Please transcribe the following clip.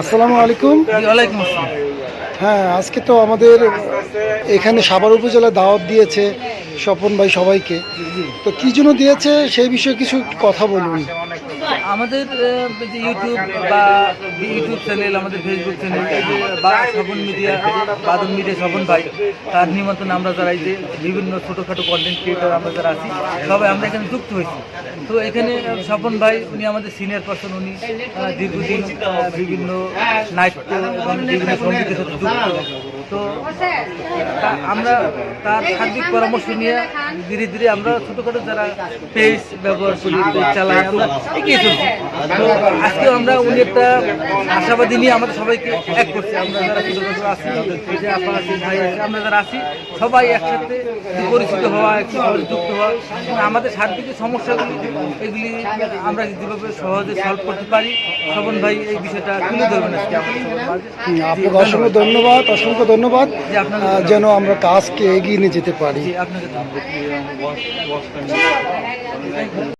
আসসালামু আলাইকুম। ওয়ালাইকুম আসসালাম। হ্যাঁ আজকে তো আমাদের এখানে সাভার উপজেলা দাওয়াত দিয়েছে স্বপন ভাই সবাইকে। তো কি জন্য দিয়েছে সেই বিষয়ে কিছু কথা বলুন। আমাদের যে ইউটিউব বা ইউটিউব চ্যানেল আমাদের ফেসবুক চ্যানেল বা স্বপন মিডিয়া বাদন মিডিয়া স্বপন ভাই তার নিমন্ত্রণে আমরা যারা এই যে বিভিন্ন ছোটোখাটো কন্টেন্ট ক্রিয়েটার আমরা যারা আছি সবাই আমরা এখানে যুক্ত হয়েছি। তো এখানে আহ, স্বপন ভাই উনি আমাদের সিনিয়র পার্সন উনি দীর্ঘদিন বিভিন্ন নাট্য এবং বিভিন্ন সঙ্গীতের সাথে যুক্ত। তো আমরা তার সার্বিক পরামর্শ নিয়ে ধীরে ধীরে আমরা ছোটোখাটো যারা পেজ ব্যবহার করি চালাই আমরা এগিয়ে চলছি। তো আজকে আমরা উনি একটা আশাবাদী নিয়ে আমাদের সবাইকে এক করছি। আমরা যারা ছোটোখাটো আছি যে আপা আছি ভাই আছে আমরা যারা আছি, সবাই একসাথে পরিচিত হওয়া একসাথে যুক্ত হওয়া। এবং আমাদের সার্বিক সমস্যাগুলি, এগুলি আমরা যেভাবে সহজে সলভ করতে পারি শ্রবণ ভাই এই বিষয়টা তুলে ধরবেন আজকে আপনাকে অসংখ্য ধন্যবাদ, অসংখ্য আহ, যেন আমরা কাজকে এগিয়ে নিয়ে যেতে পারি। ধন্যবাদ।